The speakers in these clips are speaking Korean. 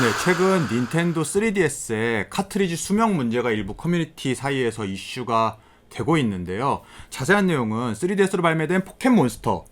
네, 최근 닌텐도 3DS의 카트리지 수명 문제가 일부 커뮤니티 사이에서 이슈가 되고 있는데요. 자세한 내용은 3DS로 발매된 포켓몬스터,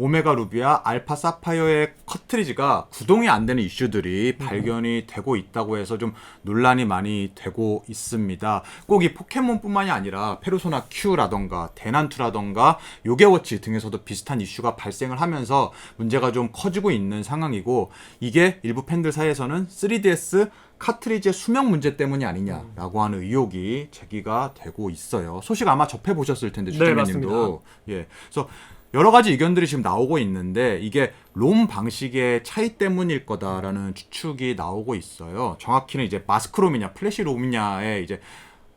오메가 루비아, 알파 사파이어의 커트리지가 구동이 안 되는 이슈들이 발견이 되고 있다고 해서 좀 논란이 많이 되고 있습니다. 꼭 이 포켓몬뿐만이 아니라 페르소나 Q라던가 대난투라던가 요게워치 등에서도 비슷한 이슈가 발생을 하면서 문제가 좀 커지고 있는 상황이고 이게 일부 팬들 사이에서는 3DS 카트리지의 수명 문제 때문이 아니냐라고 하는 의혹이 제기가 되고 있어요. 소식 아마 접해 보셨을 텐데 네, 주장님도 예. 그래서 여러 가지 의견들이 지금 나오고 있는데 이게 롬 방식의 차이 때문일 거다라는 추측이 나오고 있어요. 정확히는 이제 마스크롬이냐 플래시 롬이냐에 이제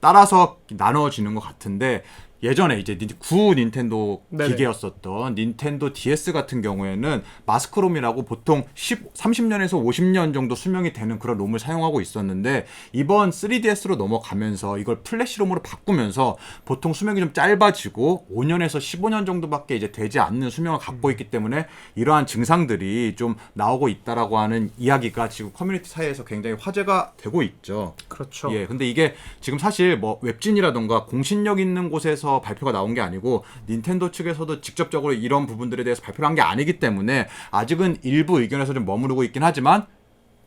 따라서 나눠지는 것 같은데 예전에 이제 닌- 구 닌텐도 네네. 기계였었던 닌텐도 DS 같은 경우에는 마스크롬이라고 보통 10, 30년에서 50년 정도 수명이 되는 그런 롬을 사용하고 있었는데 이번 3DS로 넘어가면서 이걸 플래시롬으로 바꾸면서 보통 수명이 좀 짧아지고 5년에서 15년 정도밖에 이제 되지 않는 수명을 갖고 있기 때문에 이러한 증상들이 좀 나오고 있다라고 하는 이야기가 지금 커뮤니티 사이에서 굉장히 화제가 되고 있죠. 그렇죠. 예, 근데 이게 지금 사실 뭐 웹진이라던가 공신력 있는 곳에서 발표가 나온 게 아니고 닌텐도 측에서도 직접적으로 이런 부분들에 대해서 발표를 한 게 아니기 때문에 아직은 일부 의견에서 좀 머무르고 있긴 하지만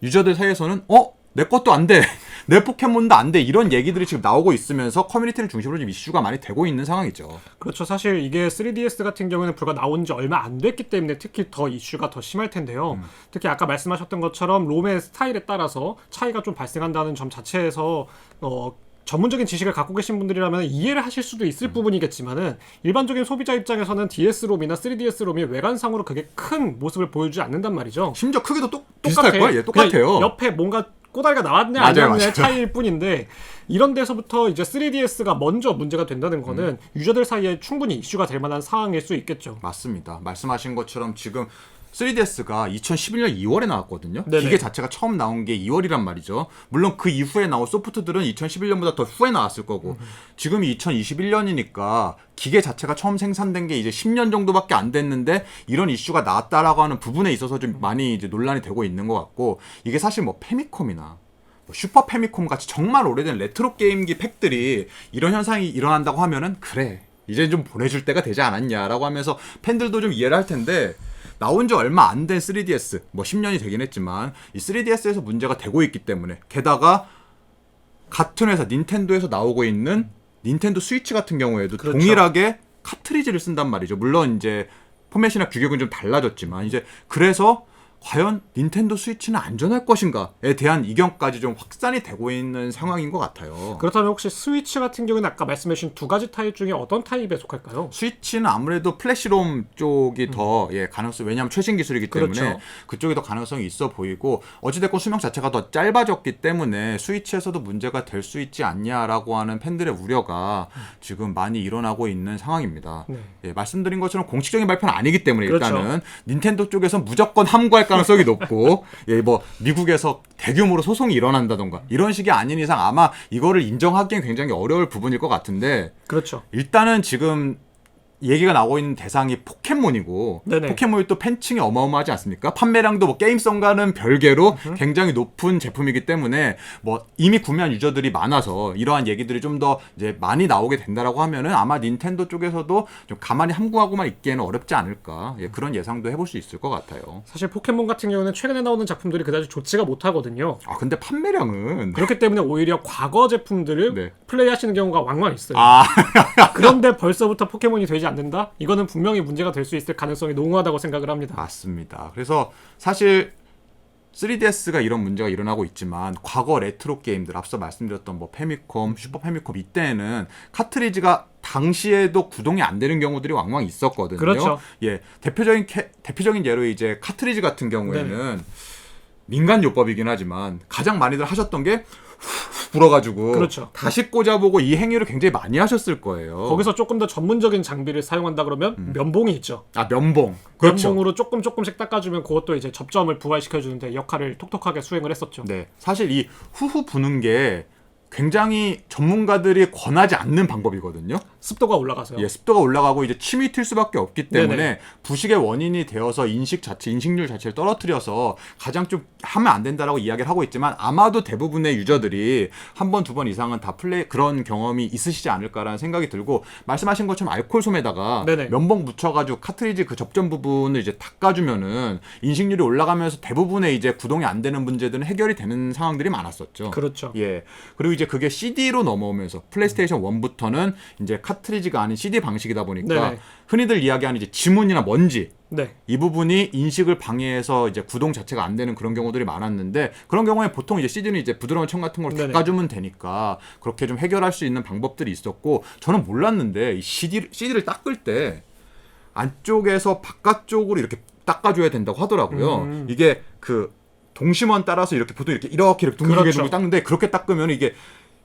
유저들 사이에서는 어? 내 것도 안 돼. 내 포켓몬도 안 돼. 이런 얘기들이 지금 나오고 있으면서 커뮤니티를 중심으로 좀 이슈가 많이 되고 있는 상황이죠. 그렇죠. 사실 이게 3DS 같은 경우에는 불과 나온 지 얼마 안 됐기 때문에 특히 더 이슈가 더 심할 텐데요. 음. 특히 아까 말씀하셨던 것처럼 롬의 스타일에 따라서 차이가 좀 발생한다는 점 자체에서 어 전문적인 지식을 갖고 계신 분들이라면 이해를 하실 수도 있을 음. 부분이겠지만은 일반적인 소비자 입장에서는 DS 롬이나 3DS 롬이 외관상으로 그게 큰 모습을 보여주지 않는단 말이죠. 심지어 크기도 똑, 비슷할 거야. 예, 똑같아요. 옆에 뭔가 꼬다리가 나왔냐 아니냐의 맞아요. 차이일 뿐인데 이런 데서부터 이제 3DS가 먼저 문제가 된다는 거는 음. 유저들 사이에 충분히 이슈가 될 만한 상황일 수 있겠죠. 맞습니다. 말씀하신 것처럼 지금 3DS가 2011년 2월에 나왔거든요. 네네. 기계 자체가 처음 나온 게 2월이란 말이죠. 물론 그 이후에 나온 소프트들은 2011년보다 더 후에 나왔을 거고 지금이 2021년이니까 기계 자체가 처음 생산된 게 이제 10년 정도밖에 안 됐는데 이런 이슈가 나왔다라고 하는 부분에 있어서 좀 많이 이제 논란이 되고 있는 것 같고 이게 사실 뭐 페미콤이나 뭐 슈퍼 페미콤 같이 정말 오래된 레트로 게임기 팩들이 이런 현상이 일어난다고 하면은 그래 이제 좀 보내줄 때가 되지 않았냐라고 하면서 팬들도 좀 이해를 할 텐데 나온 지 얼마 안 된 3DS 뭐 10년이 되긴 했지만 이 3DS에서 문제가 되고 있기 때문에 게다가 같은 회사 닌텐도에서 나오고 있는 닌텐도 스위치 같은 경우에도 그렇죠. 동일하게 카트리지를 쓴단 말이죠. 물론 이제 포맷이나 규격은 좀 달라졌지만 이제 그래서 과연 닌텐도 스위치는 안전할 것인가에 대한 이견까지 좀 확산이 되고 있는 상황인 것 같아요. 그렇다면 혹시 스위치 같은 경우는 아까 말씀해주신 두 가지 타입 중에 어떤 타입에 속할까요? 스위치는 아무래도 플래시롬 쪽이 더 예, 가능성 왜냐하면 최신 기술이기 때문에 그렇죠. 그쪽이 더 가능성이 있어 보이고 어찌됐건 수명 자체가 더 짧아졌기 때문에 스위치에서도 문제가 될 수 있지 않냐라고 하는 팬들의 우려가 지금 많이 일어나고 있는 상황입니다. 네. 예, 말씀드린 것처럼 공식적인 발표는 아니기 때문에 그렇죠. 일단은 닌텐도 쪽에서 무조건 함구할 가능성이 높고 예, 뭐 미국에서 대규모로 소송이 일어난다던가 이런 식이 아닌 이상 아마 이거를 인정하기엔 굉장히 어려울 부분일 것 같은데 그렇죠. 일단은 지금 얘기가 나오고 있는 대상이 포켓몬이고 네네. 포켓몬이 또 팬층이 어마어마하지 않습니까? 판매량도 뭐 게임성과는 별개로 굉장히 높은 제품이기 때문에 뭐 이미 구매한 유저들이 많아서 이러한 얘기들이 좀 더 이제 많이 나오게 된다라고 하면은 아마 닌텐도 쪽에서도 좀 가만히 함구하고만 있기에는 어렵지 않을까 예, 그런 예상도 해볼 수 있을 것 같아요. 사실 포켓몬 같은 경우는 최근에 나오는 작품들이 그다지 좋지가 못하거든요. 아 근데 판매량은 그렇기 때문에 오히려 과거 제품들을 네. 플레이하시는 경우가 왕왕 있어요. 아 그런데 벌써부터 포켓몬이 되지 않는다? 이거는 분명히 문제가 될 수 있을 가능성이 농후하다고 생각을 합니다. 맞습니다. 그래서 사실 3DS가 이런 문제가 일어나고 있지만 과거 레트로 게임들 앞서 말씀드렸던 뭐 페미콤, 슈퍼 페미콤 이때는 카트리지가 당시에도 구동이 안 되는 경우들이 왕왕 있었거든요. 그렇죠. 예, 대표적인 캐- 대표적인 예로 이제 카트리지 같은 경우에는 민간 요법이긴 하지만 가장 많이들 하셨던 게 후 불어가지고 그렇죠. 다시 꽂아보고 이 행위를 굉장히 많이 하셨을 거예요. 거기서 조금 더 전문적인 장비를 사용한다 그러면 면봉이 있죠. 아 면봉 그렇죠. 면봉으로 조금 조금씩 닦아주면 그것도 이제 접점을 부활시켜주는데 역할을 톡톡하게 수행을 했었죠. 네. 사실 이 후후 부는 게 굉장히 전문가들이 권하지 않는 방법이거든요. 습도가 올라가서요. 예, 습도가 올라가고 이제 침이 튈 수밖에 없기 때문에 네네. 부식의 원인이 되어서 인식 자체, 인식률 자체를 떨어뜨려서 가장 좀 하면 안 된다라고 이야기를 하고 있지만 아마도 대부분의 유저들이 한 번, 두 번 이상은 다 플레이 그런 경험이 있으시지 않을까라는 생각이 들고 말씀하신 것처럼 알코올 솜에다가 네네. 면봉 묻혀가지고 카트리지 그 접점 부분을 이제 닦아주면은 인식률이 올라가면서 대부분의 이제 구동이 안 되는 문제들은 해결이 되는 상황들이 많았었죠. 그렇죠. 예. 그리고 이제 그게 CD로 넘어오면서 플레이스테이션 1부터는 이제 카트리지가 아닌 CD 방식이다 보니까 네네. 흔히들 이야기하는 이제 지문이나 먼지 네. 이 부분이 인식을 방해해서 이제 구동 자체가 안 되는 그런 경우들이 많았는데 그런 경우에 보통 이제 CD는 이제 부드러운 청 같은 걸 네네. 닦아주면 되니까 그렇게 좀 해결할 수 있는 방법들이 있었고 저는 몰랐는데 이 CD, CD를 닦을 때 안쪽에서 바깥쪽으로 이렇게 닦아줘야 된다고 하더라고요. 음. 이게 그 동심원 따라서 이렇게 보통 이렇게 이렇게 이렇게 둥글게 그렇죠. 둥글게 닦는데 그렇게 닦으면 이게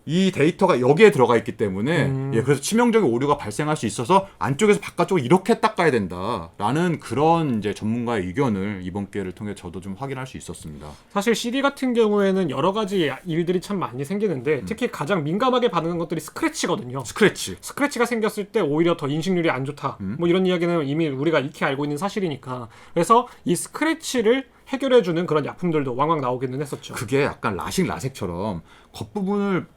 이 데이터가 여기에 들어가 있기 때문에 음. 예 그래서 치명적인 오류가 발생할 수 있어서 안쪽에서 바깥쪽으로 이렇게 닦아야 된다라는 그런 이제 전문가의 의견을 이번 기회를 통해 저도 좀 확인할 수 있었습니다. 사실 CD 같은 경우에는 여러 가지 일들이 참 많이 음. 생기는데 특히 가장 민감하게 반응하는 것들이 스크래치거든요. 스크래치 스크래치가 생겼을 때 오히려 더 인식률이 안 좋다. 음. 뭐 이런 이야기는 이미 우리가 익히 알고 있는 사실이니까. 그래서 이 스크래치를 해결해주는 그런 약품들도 왕왕 나오기는 했었죠. 그게 약간 라식 라섹처럼 겉부분을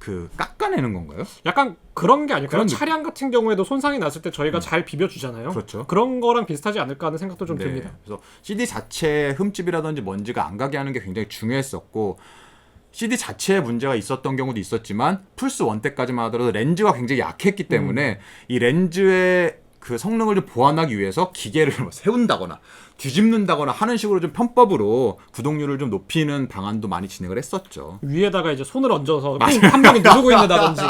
그 깎아내는 건가요? 약간 그런 게 아닐까요? 그런 느낌. 차량 같은 경우에도 손상이 났을 때 저희가 잘 비벼주잖아요. 그렇죠. 런 거랑 비슷하지 않을까 하는 생각도 좀 네. 듭니다. 그래서 CD 자체에 흠집이라든지 먼지가 안 가게 하는 게 굉장히 중요했었고 CD 자체에 문제가 있었던 경우도 있었지만 플스 원 때까지만 하더라도 렌즈가 굉장히 약했기 때문에 이 렌즈의 그 성능을 좀 보완하기 위해서 기계를 뭐 세운다거나 뒤집는다거나 하는 식으로 좀 편법으로 구동률을 좀 높이는 방안도 많이 진행을 했었죠. 위에다가 이제 손을 얹어서 한 명이 누르고 있는다든지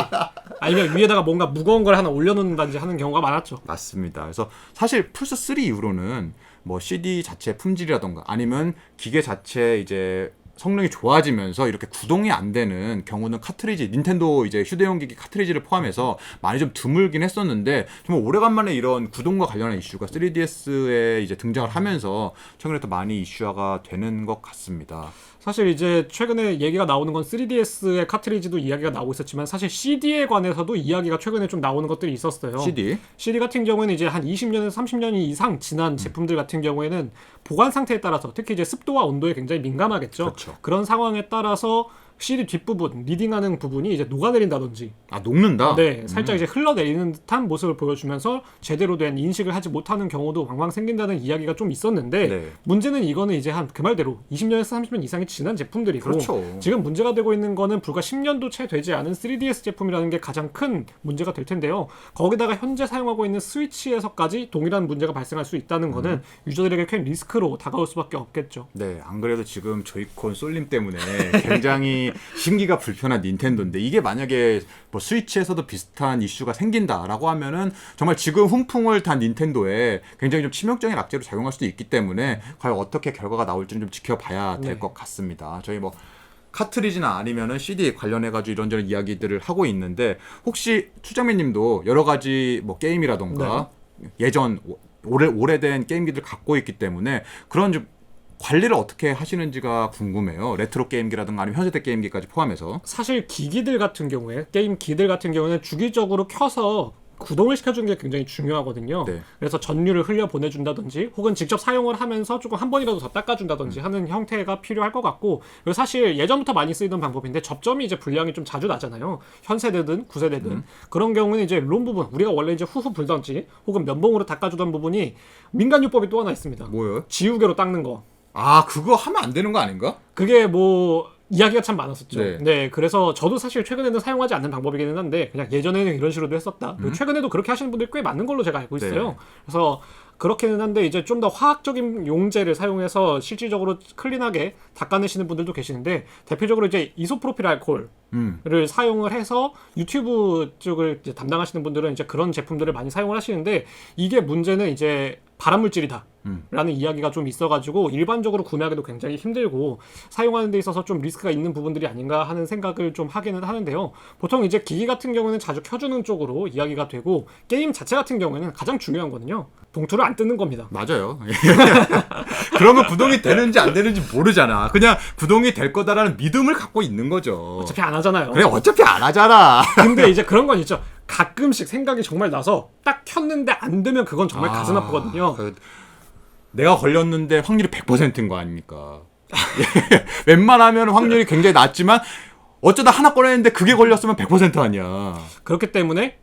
아니면 위에다가 뭔가 무거운 걸 하나 올려놓는다든지 하는 경우가 많았죠. 맞습니다. 그래서 사실 플스 3 이후로는 뭐 CD 자체 품질이라던가 아니면 기계 자체 이제 성능이 좋아지면서 이렇게 구동이 안 되는 경우는 카트리지 닌텐도 이제 휴대용 기기 카트리지를 포함해서 많이 좀 드물긴 했었는데 정말 오래간만에 이런 구동과 관련한 이슈가 3DS에 이제 등장을 하면서 최근에 또 많이 이슈화가 되는 것 같습니다. 사실 이제 최근에 얘기가 나오는 건 3DS의 카트리지도 이야기가 나오고 있었지만 사실 CD에 관해서도 이야기가 최근에 좀 나오는 것들이 있었어요. CD CD 같은 경우에는 이제 한 20년에서 30년 이상 지난 제품들 같은 경우에는 보관 상태에 따라서 특히 이제 습도와 온도에 굉장히 민감하겠죠. 그렇죠. 런 상황에 따라서 CD 뒷부분, 리딩하는 부분이 이제 녹아내린다든지 아 녹는다. 네, 살짝 이제 흘러내리는 듯한 모습을 보여주면서 제대로 된 인식을 하지 못하는 경우도 왕왕 생긴다는 이야기가 좀 있었는데 네. 문제는 이거는 이제 한 그 말대로 20년에서 30년 이상이 지난 제품들이고 그렇죠. 지금 문제가 되고 있는 거는 불과 10년도 채 되지 않은 3DS 제품이라는 게 가장 큰 문제가 될 텐데요. 거기다가 현재 사용하고 있는 스위치에서까지 동일한 문제가 발생할 수 있다는 거는 음. 유저들에게 큰 리스크로 다가올 수밖에 없겠죠. 네, 안 그래도 지금 조이콘 쏠림 때문에 굉장히 신기가 불편한 닌텐도인데 이게 만약에 뭐 스위치에서도 비슷한 이슈가 생긴다라고 하면은 정말 지금 훈풍을 탄 닌텐도에 굉장히 좀 치명적인 악재로 작용할 수도 있기 때문에 과연 어떻게 결과가 나올지는 좀 지켜봐야 될 네. 것 같습니다. 저희 뭐 카트리지나 아니면은 CD 관련해 가지고 이런저런 이야기들을 하고 있는데 혹시 추장민님도 여러 가지 뭐 게임이라던가 예전 오- 오래 오래된 게임기들 갖고 있기 때문에 그런 좀 관리를 어떻게 하시는지가 궁금해요. 레트로 게임기라든가 아니면 현세대 게임기까지 포함해서. 사실 기기들 같은 경우에 게임 기들 같은 경우는 주기적으로 켜서 구동을 시켜주는 게 굉장히 중요하거든요. 네. 그래서 전류를 흘려 보내준다든지 혹은 직접 사용을 하면서 조금 한 번이라도 더 닦아준다든지 음. 하는 형태가 필요할 것 같고 그리고 사실 예전부터 많이 쓰이던 방법인데 접점이 이제 불량이 좀 자주 나잖아요. 현 세대든 구 세대든 음. 그런 경우는 이제 롬 부분 우리가 원래 이제 후후 불던지 혹은 면봉으로 닦아주던 부분이 민간요법이 또 하나 있습니다. 뭐요? 지우개로 닦는 거. 아 그거 하면 안 되는 거 아닌가? 그게 뭐 이야기가 참 많았었죠. 네. 네. 그래서 저도 사실 최근에는 사용하지 않는 방법이기는 한데 그냥 예전에는 이런 식으로도 했었다. 그리고 최근에도 그렇게 하시는 분들이 꽤 많은 걸로 제가 알고 있어요. 음. 네. 그래서 그렇기는 한데 이제 좀 더 화학적인 용제를 사용해서 실질적으로 클린하게 닦아내시는 분들도 계시는데 대표적으로 이제 이소프로필 알코올 음. 를 사용을 해서 유튜브 쪽을 이제 담당하시는 분들은 이제 그런 제품들을 많이 사용을 하시는데 이게 문제는 이제 발암물질이다. 음. 라는 이야기가 좀 있어가지고 일반적으로 구매하기도 굉장히 힘들고 사용하는 데 있어서 좀 리스크가 있는 부분들이 아닌가 하는 생각을 좀 하기는 하는데요. 보통 이제 기기 같은 경우는 자주 켜주는 쪽으로 이야기가 되고 게임 자체 같은 경우에는 가장 중요한 거는요. 봉투를 안 뜯는 겁니다. 맞아요. 그러면 구동이 되는지 안 되는지 모르잖아. 그냥 구동이 될 거다라는 믿음을 갖고 있는 거죠. 어차피 안 하잖아요. 그래 어차피 안 하잖아. 근데 이제 그런 건 있죠. 가끔씩 생각이 정말 나서 딱 켰는데 안 되면 그건 정말 가슴 아, 아프거든요. 그, 내가 걸렸는데 확률이 100%인 거 아닙니까? 웬만하면 확률이 굉장히 낮지만 어쩌다 하나 꺼냈는데 그게 걸렸으면 100% 아니야. 그렇기 때문에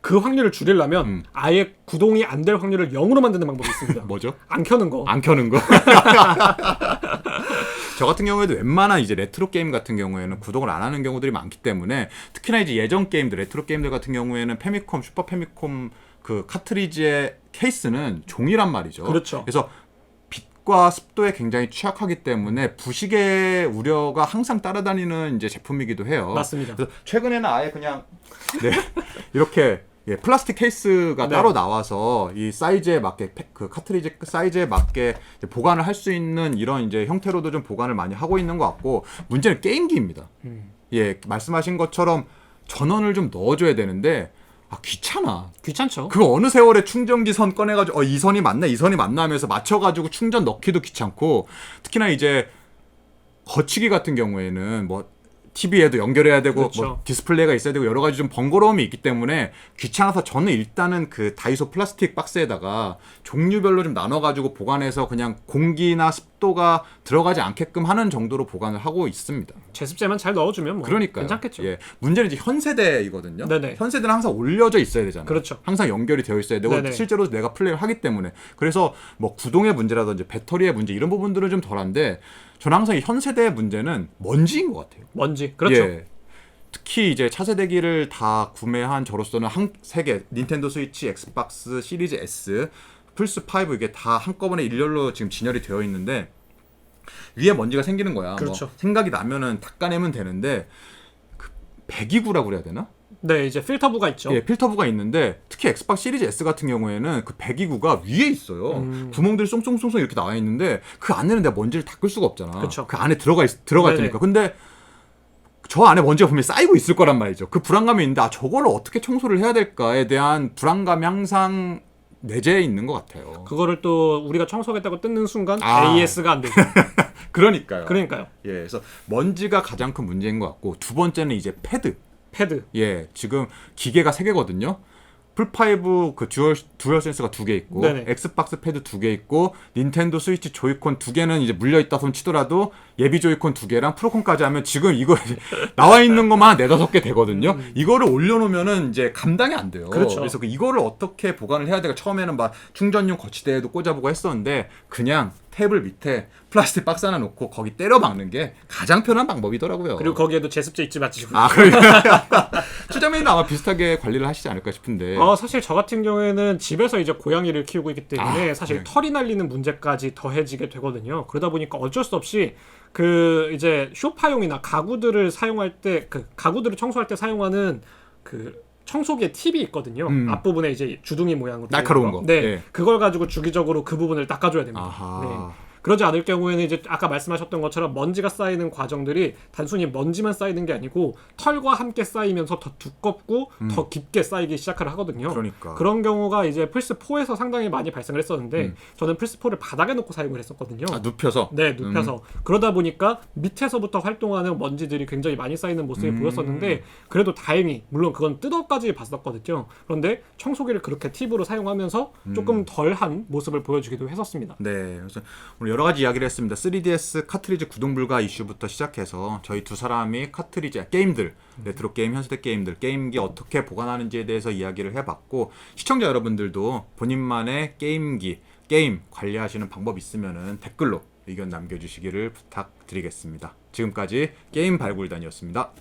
그 확률을 줄이려면 음. 아예 구동이 안 될 확률을 0으로 만드는 방법이 있습니다. 뭐죠? 안 켜는 거. 안 켜는 거. 저 같은 경우에도 웬만한 이제 레트로 게임 같은 경우에는 구독을 안 하는 경우들이 많기 때문에 특히나 이제 예전 게임들, 레트로 게임들 같은 경우에는 페미콤, 슈퍼 페미콤 그 카트리지의 케이스는 종이란 말이죠. 그렇죠. 그래서 빛과 습도에 굉장히 취약하기 때문에 부식의 우려가 항상 따라다니는 이제 제품이기도 해요. 맞습니다. 그래서 최근에는 아예 그냥 네, 이렇게 예, 플라스틱 케이스가 네. 따로 나와서 이 사이즈에 맞게 패- 그 카트리지 사이즈에 맞게 이제 보관을 할 수 있는 이런 이제 형태로도 좀 보관을 많이 하고 있는 것 같고 문제는 게임기입니다. 음. 예, 말씀하신 것처럼 전원을 좀 넣어줘야 되는데 아 귀찮아. 귀찮죠. 그 어느 세월에 충전기 선 꺼내가지고 어, 이 선이 맞나 이 선이 맞나 하면서 맞춰가지고 충전 넣기도 귀찮고 특히나 이제 거치기 같은 경우에는 뭐 TV에도 연결해야 되고 그렇죠. 뭐 디스플레이가 있어야 되고 여러 가지 좀 번거로움이 있기 때문에 귀찮아서 저는 일단은 그 다이소 플라스틱 박스에다가 종류별로 좀 나눠 가지고 보관해서 그냥 공기나 습 도가 들어가지 않게끔 하는 정도로 보관을 하고 있습니다. 제습제만 잘 넣어주면 뭐 그러니까 괜찮겠죠. 예. 문제는 이제 현 세대이거든요. 네네. 현 세대는 항상 올려져 있어야 되잖아요. 그렇죠. 항상 연결이 되어 있어야 되고 네네. 실제로 내가 플레이를 하기 때문에 그래서 뭐 구동의 문제라든지 배터리의 문제 이런 부분들은 좀 덜한데 저는 항상 이현 세대의 문제는 먼지인 것 같아요. 먼지. 그렇죠. 예. 특히 이제 차세대기를 다 구매한 저로서는 한 세 개 닌텐도 스위치, 엑스박스 시리즈 S, 플스 5 이게 다 한꺼번에 일렬로 지금 진열이 되어 있는데 위에 먼지가 생기는 거야. 그렇죠. 뭐 생각이 나면은 닦아내면 되는데 그 배기구라고 그래야 되나? 네, 이제 필터부가 있죠. 예, 필터부가 있는데 특히 엑스박스 시리즈 S 같은 경우에는 그 배기구가 위에 있어요. 음. 구멍들이 쏭쏭쏭쏭 이렇게 나와 있는데 그 안에는 내가 먼지를 닦을 수가 없잖아. 그쵸. 그 안에 들어가 있, 들어가 네네. 있으니까. 근데 저 안에 먼지가 분명히 쌓이고 있을 거란 말이죠. 그 불안감이 있는데 아 저거를 어떻게 청소를 해야 될까에 대한 불안감이 항상 내재해 있는 것 같아요. 그거를 또 우리가 청소하겠다고 뜯는 순간 아. AS가 안 되죠. 그러니까요. 그러니까요. 예, 그래서 먼지가 가장 큰 문제인 것 같고 두 번째는 이제 패드. 패드. 예, 지금 기계가 세 개거든요. 풀5 그 듀얼 듀얼 센스가 두 개 있고 네네. 엑스박스 패드 두 개 있고 닌텐도 스위치 조이콘 두 개는 이제 물려 있다 손 치더라도 예비 조이콘 두 개랑 프로콘까지 하면 지금 이거 나와 있는 것만 한 네다섯 개 되거든요. 이거를 올려놓으면은 이제 감당이 안 돼요. 음. 그렇죠. 그래서 그 이거를 어떻게 보관을 해야 될까 처음에는 막 충전용 거치대에도 꽂아보고 했었는데 그냥 테이블 밑에 플라스틱 박스 하나 놓고 거기 때려 박는 게 가장 편한 방법이더라고요. 그리고 거기에도 제습제 있지 마시고. 아, 그래. 추장님도 아마 비슷하게 관리를 하시지 않을까 싶은데. 어, 사실 저 같은 경우에는 집에서 이제 고양이를 키우고 있기 때문에 아, 사실 네. 털이 날리는 문제까지 더해지게 되거든요. 그러다 보니까 어쩔 수 없이 그 이제 쇼파용이나 가구들을 사용할 때 그 가구들을 청소할 때 사용하는 그 청소기에 팁이 있거든요. 음. 앞부분에 이제 주둥이 모양으로 된 날카로운 거. 네, 예. 그걸 가지고 주기적으로 그 부분을 닦아줘야 됩니다. 아하. 네. 그러지 않을 경우에는 이제 아까 말씀하셨던 것처럼 먼지가 쌓이는 과정들이 단순히 먼지만 쌓이는 게 아니고 털과 함께 쌓이면서 더 두껍고 더 깊게 쌓이기 시작을 하거든요. 음. 그러니까. 런 경우가 이제 플스 4에서 상당히 많이 발생을 했었는데 음. 저는 플스 4를 바닥에 놓고 사용을 했었거든요. 아, 눕혀서. 네, 눕혀서 그러다 보니까 밑에서부터 활동하는 먼지들이 굉장히 많이 쌓이는 모습이 음. 보였었는데 그래도 다행히 물론 그건 뜯어까지 봤었거든요. 그런데 청소기를 그렇게 팁으로 사용하면서 음. 조금 덜한 모습을 보여주기도 했었습니다. 네. 그래서 오늘 여러 가지 이야기를 했습니다. 3DS 카트리지 구동 불가 이슈부터 시작해서 저희 두 사람이 카트리지 게임들, 레트로 게임, 현세대 게임들, 게임기 어떻게 보관하는지에 대해서 이야기를 해봤고 시청자 여러분들도 본인만의 게임기, 게임 관리하시는 방법 있으면은 댓글로 의견 남겨주시기를 부탁드리겠습니다. 지금까지 게임 발굴단이었습니다.